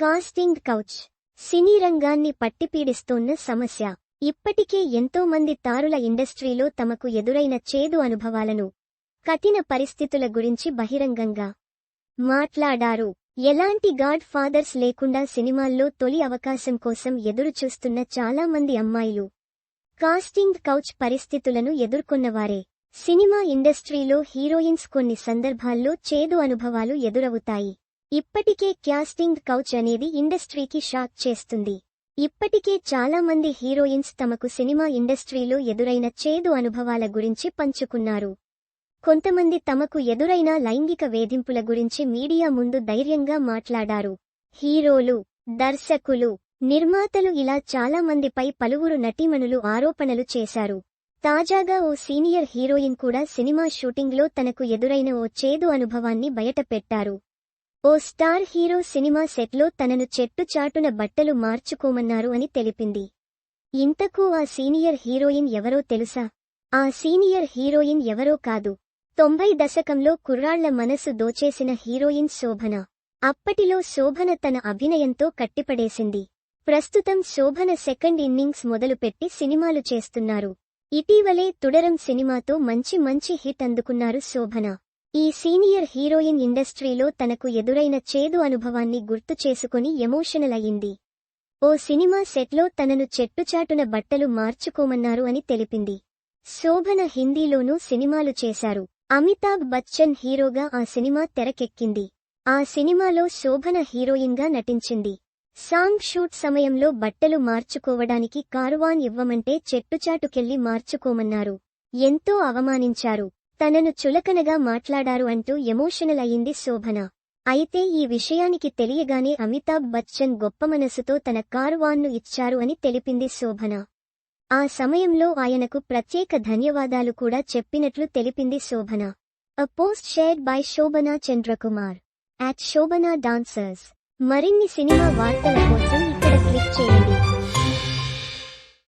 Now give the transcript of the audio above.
Casting couch. సినీ రంగాన్ని పట్టిపీడిస్తోన్న సమస్య. ఇప్పటికే ఎంతో మంది తారుల ఇండస్ట్రీలో తమకు ఎదురైన చేదు అనుభవాలను. కఠిన పరిస్థితుల గురించి బహిరంగంగా. మాట్లాడారు. ఎలాంటి గాడ్ ఫాదర్స్ లేకుండా సినిమాల్లో తొలి అవకాశం కోసం ఎదురుచూస్తున్న చాలా మంది అమ్మాయిలు. కాస్టింగ్ కౌచ్ పరిస్థితులను ఎదుర్కొన్నవారే. సినిమా ఇండస్ట్రీలో హీరోయిన్స్ కొన్ని సందర్భాల్లో చేదు అనుభవాలు ఎదురవుతాయి. ఇప్పటికే క్యాస్టింగ్ కౌచ్ అనేది ఇండస్ట్రీకి షాక్ చేస్తుంది. ఇప్పటికే చాలా మంది హీరోయిన్స్ తమకు సినిమా ఇండస్ట్రీలో ఎదురైన చేదు అనుభవాల గురించి పంచుకున్నారు. కొంతమంది తమకు ఎదురైన లైంగిక వేధింపుల గురించి మీడియా ముందు ధైర్యంగా మాట్లాడారు. హీరోలు దర్శకులు నిర్మాతలు ఇలా చాలా మందిపై పలువురు నటీమణులు ఆరోపణలు చేశారు. తాజాగా ఓ సీనియర్ హీరోయిన్ కూడా సినిమా షూటింగ్లో తనకు ఎదురైన ఓ చేదు అనుభవాన్ని బయటపెట్టారు. ఓ స్టార్ హీరో సినిమా సెట్లో తనను చెట్టుచాటున బట్టలు మార్చుకోమన్నారు అని తెలిపింది. ఇంతకు ఆ సీనియర్ హీరోయిన్ ఎవరో తెలుసా? ఆ సీనియర్ హీరోయిన్ ఎవరో కాదు. తొంభై దశకంలో కుర్రాళ్ళ మనసు దోచేసిన హీరోయిన్ శోభన. అప్పటిలో శోభన తన అభినయంతో కట్టిపడేసింది. ప్రస్తుతం శోభన సెకండ్ ఇన్నింగ్స్ మొదలుపెట్టి సినిమాలు చేస్తున్నారు. ఇటీవలే తుడరం సినిమాతో మంచి మంచి హిట్ అందుకున్నారు శోభన. ఈ సీనియర్ హీరోయిన్ ఇండస్ట్రీలో తనకు ఎదురైన చేదు అనుభవాన్ని గుర్తు చేసుకుని ఎమోషనల్ అయింది ఓ సినిమా సెట్లో తనను చెట్టుచాటున బట్టలు మార్చుకోమన్నారు అని తెలిపింది. శోభన హిందీలోనూ సినిమాలు చేశారు. అమితాబ్ బచ్చన్ హీరోగా ఆ సినిమా తెరకెక్కింది. ఆ సినిమాలో శోభన హీరోయిన్గా నటించింది. సాంగ్ షూట్ సమయంలో బట్టలు మార్చుకోవడానికి కారువాన్ ఇవ్వమంటే చెట్టుచాటుకెళ్ళి మార్చుకోమన్నారు. ఎంతో అవమానించారు. తనను చులకనగా మాట్లాడారు అంటూ ఎమోషనల్ అయింది శోభన. అయితే ఈ విషయానికి తెలియగానే అమితాబ్ బచ్చన్ గొప్ప మనసుతో తన కారువాన్ను ఇచ్చారు అని తెలిపింది శోభన. ఆ సమయంలో ఆయనకు ప్రత్యేక ధన్యవాదాలు కూడా చెప్పినట్లు తెలిపింది Shobhana. A post shared by Shobhana Chandrakumar. At Shobhana dancers మరిన్ని సినిమా వార్తల కోసం ఇక్కడ క్లిక్ చేయండి.